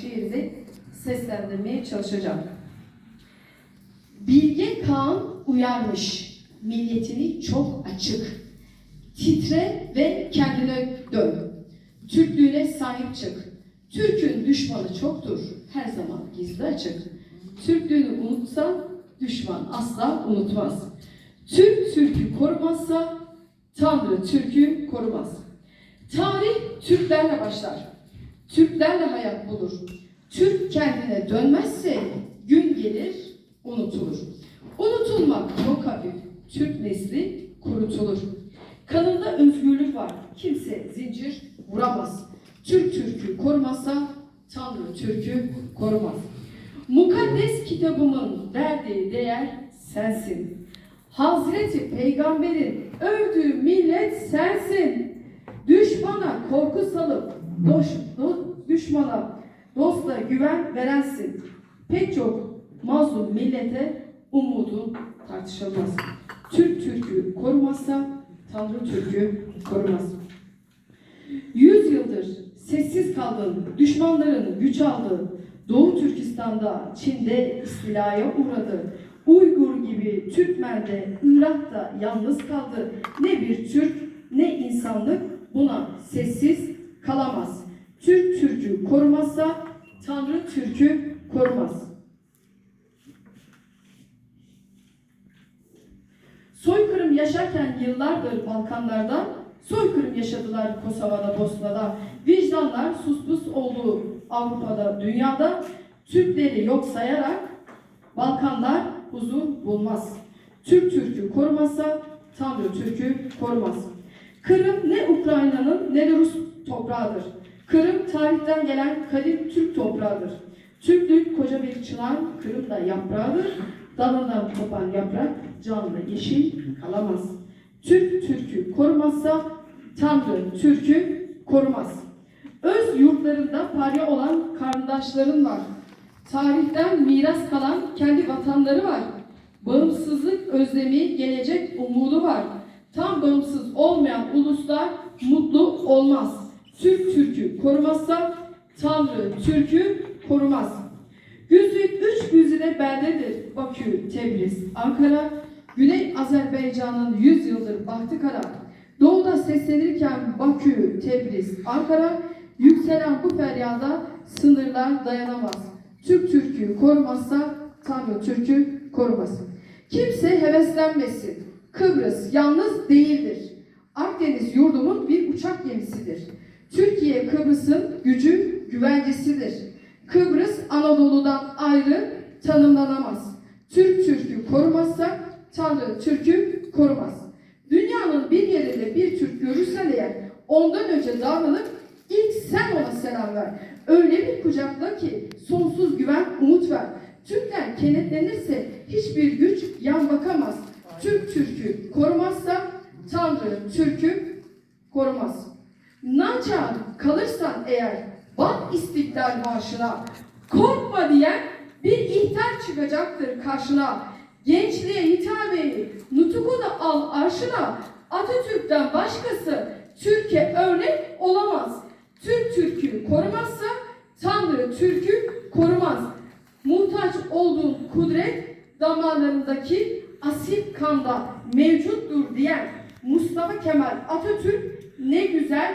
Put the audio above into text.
şiirini seslendirmeye çalışacağım. Bilge Kaan uyarmış, milletini çok açık. Titre ve kendine dön. Türklüğüne sahip çık. Türk'ün düşmanı çoktur, her zaman gizli açık. Türklüğünü unutsan, düşman asla unutmaz. Türk Türk'ü korumazsa, Tanrı Türk'ü korumaz. Tarih Türklerle başlar. Türklerle hayat bulur. Türk kendine dönmezse gün gelir unutulur. Unutulmak çok hafif. Türk nesli kurutulur. Kanında özgürlük var. Kimse zincir vuramaz. Türk Türk'ü korumazsa Tanrı Türk'ü korumaz. Mukaddes kitabımın verdiği değer sensin. Hazreti Peygamber'in övdüğü millet sensin. Düşmana korku salıp do- düşmana dosta güven verensin. Pek çok mazlum millete umudun tartışılmaz. Türk Türk'ü korumazsa Tanrı Türk'ü korumaz. Yüz yıldır sessiz kaldın, düşmanların güç aldı. Doğu Türkistan'da, Çin'de istilaya uğradı. Uygur gibi Türkmen'de, Irak'ta yalnız kaldı. Ne bir Türk ne insanlık buna sessiz kalamaz. Türk Türk'ü korumazsa Tanrı Türk'ü korumaz. Soykırım yaşarken yıllardır Balkanlarda, soykırım yaşadılar Kosova'da, Bosna'da. Vicdanlar suspus oldu Avrupa'da, dünyada. Türkleri yok sayarak Balkanlar huzur bulmaz. Türk Türk'ü korumazsa Tanrı Türk'ü korumaz. Kırım ne Ukrayna'nın ne de Rus toprağıdır. Kırım tarihten gelen kadim Türk toprağıdır. Türklük koca bir çınar, Kırım da yaprağıdır. Dalından kopan yaprak canlı yeşil kalamaz. Türk Türk'ü korumazsa Tanrı Türk'ü korumaz. Öz yurtlarında parya olan kardeşlerin var. Tarihten miras kalan kendi vatanları var. Bağımsızlık özlemi, gelecek umudu var. Tam bağımsız olmayan uluslar mutlu olmaz. Türk Türk'ü korumazsa Tanrı Türk'ü korumaz. Güzük üç güzide bendedir. Bakü, Tebriz, Ankara. Güney Azerbaycan'ın yüz yıldır bahtı kara. Doğuda seslenirken Bakü, Tebriz, Ankara. Yükselen bu feryada sınırlar dayanamaz. Türk Türk'ü korumazsa Tanrı Türk'ü korumaz. Kimse heveslenmesin. Kıbrıs yalnız değildir. Akdeniz yurdumun bir uçak gemisidir. Türkiye Kıbrıs'ın gücü güvencesidir. Kıbrıs Anadolu'dan ayrı tanımlanamaz. Türk Türk'ü korumazsa Tanrı Türk'ü korumaz. Dünyanın bir yerinde bir Türk görürsen eğer ondan önce davranıp ilk sen ona selam ver. Öyle bir kucakla ki sonsuz güven umut ver. Türkler kenetlenirse hiçbir güç yan bakamaz. Türk Türk'ü korumazsa Tanrı Türk'ü korumaz. Naçar kalırsan eğer bak istiklal marşına korkma diyen bir ihtar çıkacaktır karşına. Gençliğe hitabeyi nutuku da al arşına. Atatürk'ten başkası Türkiye örnek olamaz. Türk Türk'ü korumazsa Tanrı Türk'ü korumaz. Muhtaç olduğun kudret damarlarındaki asil kanda mevcuttur diyen Mustafa Kemal Atatürk ne güzel